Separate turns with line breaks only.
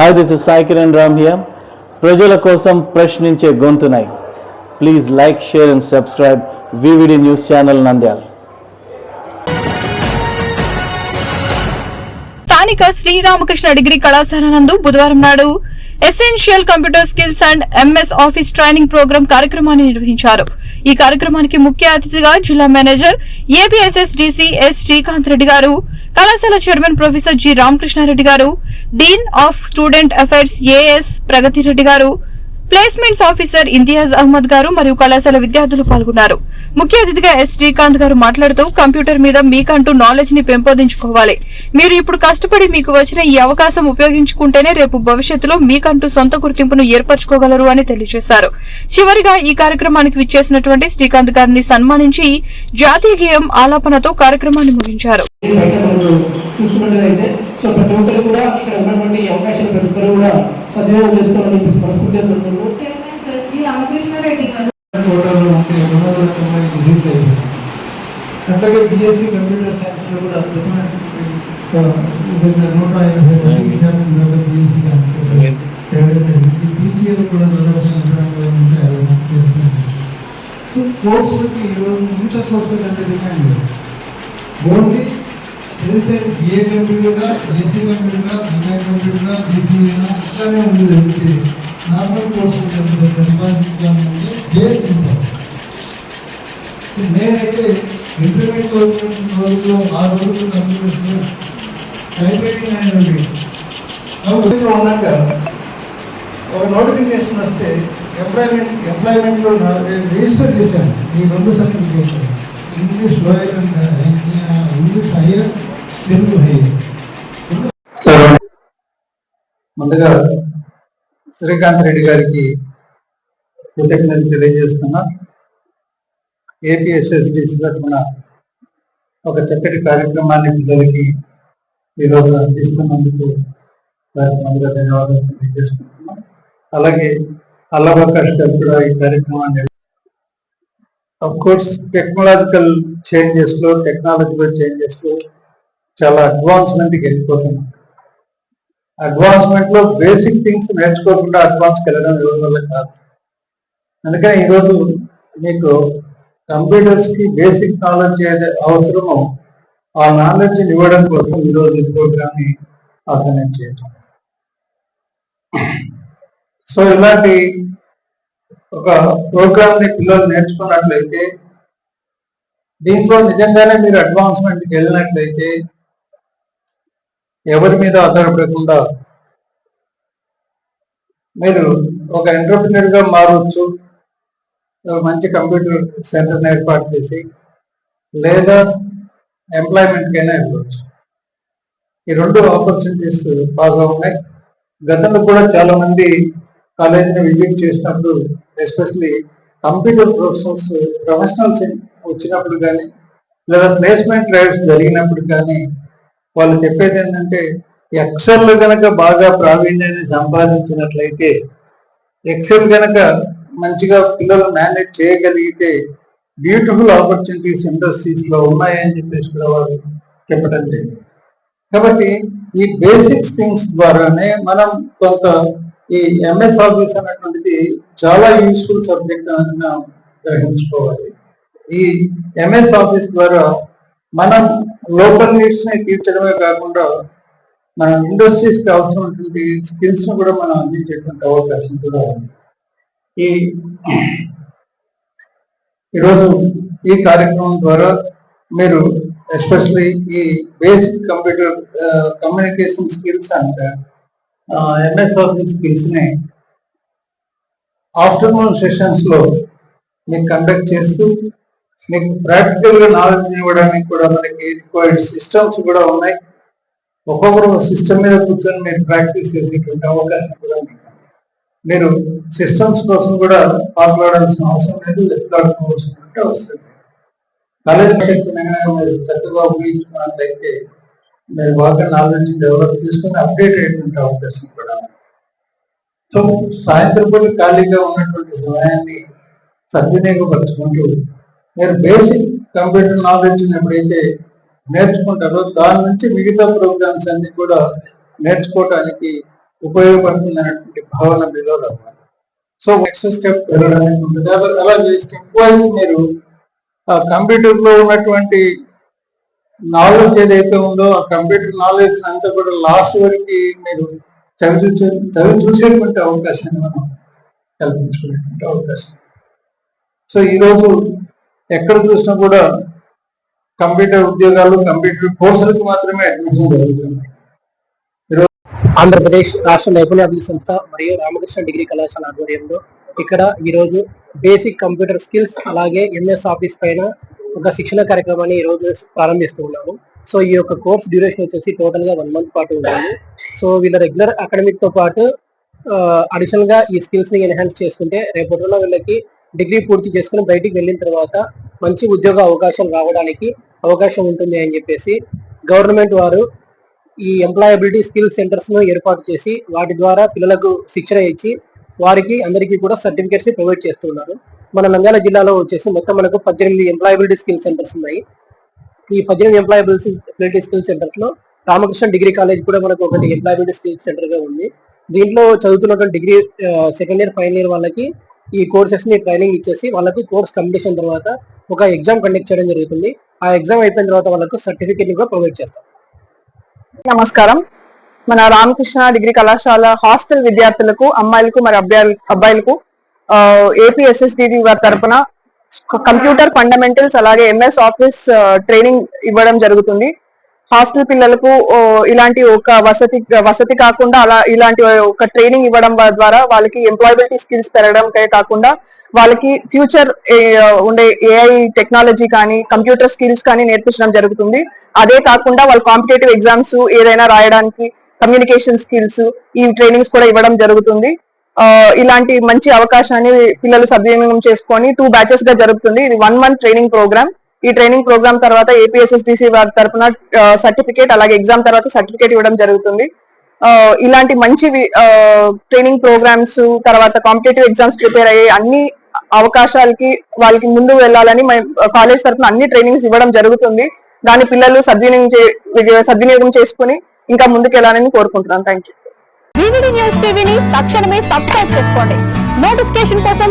Hi this is Sai Kiran Ram here ప్రజల కోసం ప్రశ్నించే గొంతునై. Please like share and subscribe VVD news channel Nandyal
స్థానిక Sri Ramakrishna degree కళాశాల నందు బుధవారం నాడు essential computer skills and MS office training program కార్యక్రమాన్ని నిర్వహించారు. ఈ కార్యక్రమానికి ముఖ్య అతిథిగా జిల్లా manager APSSDC S Srikanth Reddy garu కళాశాల chairman professor G Ramakrishna Reddy garu dean of student affairs AS Pragathi Reddy garu placements officer Imtiaz Ahmed గారు మరియు కళాశాల విద్యార్థులు పాల్గొన్నారు. ముఖ్య అతిథిగా ఎస్ శ్రీకాంత్ గారు మాట్లాడుతూ కంప్యూటర్ మీద మీకంటూ నాలెడ్జ్ని పెంపొందించుకోవాలి. మీరు ఇప్పుడు కష్టపడి మీకు వచ్చిన ఈ అవకాశం ఉపయోగించుకుంటేనే రేపు భవిష్యత్తులో మీకంటూ సొంత గుర్తింపును ఏర్పరచుకోగలరు అని తెలియజేశారు. చివరిగా ఈ కార్యక్రమానికి విచ్చేసినటువంటి శ్రీకాంత్ గారిని సన్మానించి జాతీయ గేయం ఆలాపనతో కార్యక్రమాన్ని ముగించారు.
చూసుకున్నట్లయితే సో ప్రతి ఒక్కరు కూడా ఇక్కడ ఉన్నటువంటి అవకాశాలు ప్రతి ఒక్కరు కూడా సద్వినియోగం చేసుకోవాలని చెప్పేసి మనస్ఫూర్తిగా కోరుకుంటున్నాను
చైర్మన్ సార్ జి రామకృష్ణారెడ్డి గారు.
కోటాలో ఉంటే రెండు వందల తొంభై విజిట్ అయిపోయింది. అట్లాగే బిఎస్సి కంప్యూటర్ సైన్స్లో కూడా అద్భుతమైనటువంటి విధంగా నూట ఎనభై మంది విద్యార్థులు బిఎస్సి బీసీఏలో కూడా నలభై సంవత్సరాలు ఉంటాయి సో కోర్సులకి ఈరోజు మిగతా కోర్సులకి అంత డిమాండ్ లేదు. ఓన్లీ ఏదైతే బిఏ కంప్యూటర్గా ఏసీ కంప్యూటర్గా బీఐ కంప్యూటర్గా బీసీఏనా అట్లానే ఉంది తప్పితే నార్మల్ కోర్సులు ప్రతిపాదించాలంటే బేస్ ఉంటుంది నేనైతే ఇంటర్మీడియట్ చదువుతున్న రోజుల్లో ఆ రోజుల్లో కంప్యూటర్స్లో టైప్రైటింగ్ అనేది ఉండేది ఉన్నాక ఒక నోటిఫికేషన్ వస్తే ఎంప్లాయ్మెంట్ ఎంప్లాయ్మెంట్లో రిజిస్టర్ చేశాను. ఈ రెండు certification English lower and English higher ముందుగా శ్రీకాంత్ రెడ్డి గారికి కృతజ్ఞతలు తెలియజేస్తున్నా. ఏపీఎస్ఎస్డిసి తరఫున ఒక చక్కటి కార్యక్రమాన్ని పిల్లలకి ఈరోజు అందిస్తున్నందుకు దానికి ముందుగా ధన్యవాదాలు తెలియజేసుకుంటున్నాం. అలాగే అల్లవకాష్ గారు కూడా ఈ కార్యక్రమాన్ని అఫ్ కోర్స్ టెక్నాలజికల్ చేంజెస్లో టెక్నాలజికల్ చేంజెస్లో చాలా అడ్వాన్స్మెంట్కి వెళ్ళిపోతున్నాం అడ్వాన్స్మెంట్లో బేసిక్ థింగ్స్ నేర్చుకోకుండా అడ్వాన్స్కి వెళ్ళడం ఎవరి వల్ల కాదు. అందుకని ఈరోజు మీకు కంప్యూటర్స్కి బేసిక్ నాలెడ్జ్ ఏది అవసరమో ఆ నాలెడ్జ్ ఇవ్వడం కోసం ఈరోజు ఈ ప్రోగ్రామ్ని ఆర్గనైజ్ చేయటం. సో ఇలాంటి ఒక ప్రోగ్రామ్ని పిల్లలు నేర్చుకున్నట్లయితే దీంట్లో నిజంగానే మీరు అడ్వాన్స్మెంట్కి వెళ్ళినట్లయితే ఎవరి మీద ఆధారపడకుండా మీరు ఒక ఎంటర్ప్రినర్గా మారవచ్చు మంచి కంప్యూటర్ సెంటర్ని ఏర్పాటు చేసి లేదా ఎంప్లాయ్మెంట్కైనా వెళ్ళవచ్చు ఈ రెండు ఆపర్చునిటీస్ బాగా ఉన్నాయి. గతంలో కూడా చాలా మంది కాలేజీని విజిట్ చేసినప్పుడు ఎస్పెషలీ కంప్యూటర్ ప్రొఫెషనల్స్ ప్రొఫెషనల్స్ వచ్చినప్పుడు కానీ లేదా ప్లేస్మెంట్ డ్రైవ్స్ జరిగినప్పుడు కానీ వాళ్ళు చెప్పేది ఏంటంటే ఎక్సెల్ గనక బాగా ప్రావీణ్యాన్ని సంపాదించినట్లయితే ఎక్సెల్ గనక మంచిగా పిల్లలు మేనేజ్ చేయగలిగితే బ్యూటిఫుల్ ఆపర్చునిటీస్ ఇండస్ట్రీస్లో ఉన్నాయని చెప్పేసి కూడా వాళ్ళు చెప్పడం జరిగింది. కాబట్టి ఈ బేసిక్స్ థింగ్స్ ద్వారానే మనం కొంత ఈ ఎంఎస్ ఆఫీస్ అనేటువంటిది చాలా యూస్ఫుల్ సబ్జెక్ట్ అని మనం గ్రహించుకోవాలి. ఈ ఎంఎస్ ఆఫీస్ ద్వారా మనం లోకల్ నీడ్స్ని తీర్చడమే కాకుండా మన ఇండస్ట్రీస్కి అవసరమైనటువంటి స్కిల్స్ను కూడా మనం అందించేటువంటి అవకాశం కూడా ఉంది. ఈ ఈరోజు ఈ కార్యక్రమం ద్వారా మీరు ఎస్పెషలీ ఈ బేసిక్ కంప్యూటర్ కమ్యూనికేషన్ స్కిల్స్ అంటే ఎంఎస్ ఆఫీస్ స్కిల్స్ని ఆఫ్టర్నూన్ సెషన్స్లో మీకు కండక్ట్ చేస్తూ మీకు ప్రాక్టికల్గా నాలెడ్జ్ ఇవ్వడానికి కూడా మనకి రిక్వైర్డ్ సిస్టమ్స్ కూడా ఉన్నాయి. ఒక్కొక్కరు సిస్టమ్ మీద కూర్చొని మీరు ప్రాక్టీస్ చేసేటువంటి అవకాశం కూడా మీకు మీరు సిస్టమ్స్ కోసం కూడా పాల్గొడాల్సిన అవసరం లేదు ఎత్తులాడుకోవాల్సినటువంటి అవసరం లేదు. కాలేజ్ మీరు చక్కగా ఉపయోగించుకున్నట్లయితే మీరు బాగా నాలెడ్జ్ డెవలప్ చేసుకుని అప్డేట్ అయ్యేటువంటి అవకాశం కూడా సో సాయంత్రం పూట ఖాళీగా ఉన్నటువంటి సమయాన్ని సద్వినియోగపరచుకుంటూ మీరు బేసిక్ కంప్యూటర్ నాలెడ్జ్ ఎప్పుడైతే నేర్చుకుంటారో దాని నుంచి మిగతా ప్రోగ్రామ్స్ అన్ని కూడా నేర్చుకోవటానికి ఉపయోగపడుతుంది అనేటువంటి భావన మీలో రావాలి. సో నెక్స్ట్ స్టెప్ వెళ్ళడానికి ఉంటుంది. అలా అలాగే స్టెప్ వైజ్ మీరు ఆ కంప్యూటర్లో ఉన్నటువంటి నాలెడ్జ్ ఏదైతే ఉందో ఆ కంప్యూటర్ నాలెడ్జ్ అంతా కూడా లాస్ట్ వరకు మీరు చదివి చూసే చదివి చూసేటువంటి అవకాశాన్ని మనం కల్పించుకునేటువంటి అవకాశం. సో ఈరోజు ఎక్కడ చూసినా కూడా కంప్యూటర్ ఉద్యోగాలు కంప్యూటర్ కోర్సులకు మాత్రమే అడ్మిషన్ జరుగుతుంది.
ఆంధ్రప్రదేశ్ రాష్ట్ర నైపుణ్యాభివృద్ధి సంస్థ మరియు రామకృష్ణ డిగ్రీ కళాశాల ఆధ్వర్యంలో ఇక్కడ ఈరోజు బేసిక్ కంప్యూటర్ స్కిల్స్ అలాగే ఎంఎస్ ఆఫీస్ పైన ఒక శిక్షణ కార్యక్రమాన్ని ఈ రోజు ప్రారంభిస్తూ ఉన్నాము. సో ఈ యొక్క కోర్స్ డ్యూరేషన్ వచ్చేసి టోటల్గా వన్ మంత్ పాటు ఉంటుంది సో వీళ్ళ రెగ్యులర్ అకాడమిక్తో పాటు అడిషనల్గా ఈ స్కిల్స్ని ఎన్హాన్స్ చేసుకుంటే రేపటిలో వీళ్ళకి డిగ్రీ పూర్తి చేసుకుని బయటికి వెళ్ళిన తర్వాత మంచి ఉద్యోగ అవకాశాలు రావడానికి అవకాశం ఉంటుంది అని చెప్పేసి గవర్నమెంట్ వారు ఈ ఎంప్లాయబిలిటీ స్కిల్ సెంటర్స్ను ఏర్పాటు చేసి వాటి ద్వారా పిల్లలకు శిక్షణ ఇచ్చి వారికి అందరికీ కూడా సర్టిఫికేట్స్ ప్రొవైడ్ చేస్తున్నారు మన నంద్యాల జిల్లాలో వచ్చేసి మొత్తం మనకు పద్దెనిమిది ఎంప్లాయబిలిటీ స్కిల్ సెంటర్స్ ఉన్నాయి. ఈ పద్దెనిమిది ఎంప్లాయబిలిటీ స్కిల్ సెంటర్స్లో రామకృష్ణ డిగ్రీ కాలేజ్ కూడా మనకు ఒకటి ఎంప్లాయబిలిటీ స్కిల్ సెంటర్గా ఉంది. దీంట్లో చదువుతున్నటువంటి degree second year final year వాళ్ళకి ఈ కోర్సెస్ని ట్రైనింగ్ ఇచ్చేసి వాళ్ళకి కోర్స్ కంప్లీషన్ తర్వాత ఒక ఎగ్జామ్ కండక్ట్ చేయడం జరుగుతుంది. ఆ ఎగ్జామ్ అయిపోయిన తర్వాత వాళ్ళకు సర్టిఫికేట్ కూడా ప్రొవైడ్ చేస్తాం.
నమస్కారం. మన రామకృష్ణ డిగ్రీ కళాశాల హాస్టల్ విద్యార్థులకు అమ్మాయిలకు మరి అబ్బాయి అబ్బాయిలకు ఏపీఎస్ఎస్డి వారి తరపున కంప్యూటర్ ఫండమెంటల్స్ అలాగే ఎంఎస్ ఆఫీస్ ట్రైనింగ్ ఇవ్వడం జరుగుతుంది. హాస్టల్ పిల్లలకు ఇలాంటి ఒక వసతి వసతి కాకుండా అలా ఇలాంటి ఒక ట్రైనింగ్ ఇవ్వడం ద్వారా వాళ్ళకి ఎంప్లాయబిలిటీ స్కిల్స్ పెరగడంకే కాకుండా వాళ్ళకి ఫ్యూచర్ ఉండే ఏఐ టెక్నాలజీ కానీ కంప్యూటర్ స్కిల్స్ కానీ నేర్పించడం జరుగుతుంది. అదే కాకుండా వాళ్ళ కాంపిటేటివ్ ఎగ్జామ్స్ ఏదైనా రాయడానికి కమ్యూనికేషన్ స్కిల్స్ ఈ ట్రైనింగ్స్ కూడా ఇవ్వడం జరుగుతుంది. ఇలాంటి మంచి అవకాశాన్ని పిల్లలు సద్వినియోగం చేసుకొని టూ బ్యాచెస్గా జరుగుతుంది. ఇది వన్ మంత్ ట్రైనింగ్ ప్రోగ్రామ్. ఈ ట్రైనింగ్ ప్రోగ్రామ్ తర్వాత ఏపీఎస్ఎస్డిసి వారి తరఫున సర్టిఫికేట్ అలాగే ఎగ్జామ్ తర్వాత సర్టిఫికేట్ ఇవ్వడం జరుగుతుంది. ఇలాంటి మంచి ట్రైనింగ్ ప్రోగ్రామ్స్ తర్వాత కాంపిటేటివ్ ఎగ్జామ్స్ ప్రిపేర్ అయ్యే అన్ని అవకాశాలకి వాళ్ళకి ముందు వెళ్ళాలని కాలేజ్ తరఫున అన్ని ట్రైనింగ్స్ ఇవ్వడం జరుగుతుంది. దాని పిల్లలు సద్వినియోగం సద్వినియోగం చేసుకుని ఇంకా ముందుకు వెళ్ళాలని కోరుకుంటున్నాను. థ్యాంక్ యూ
న్యూస్ టీవీని తక్షణమే సబ్స్క్రైబ్ చేసుకోండి. నోటిఫికేషన్ కోసం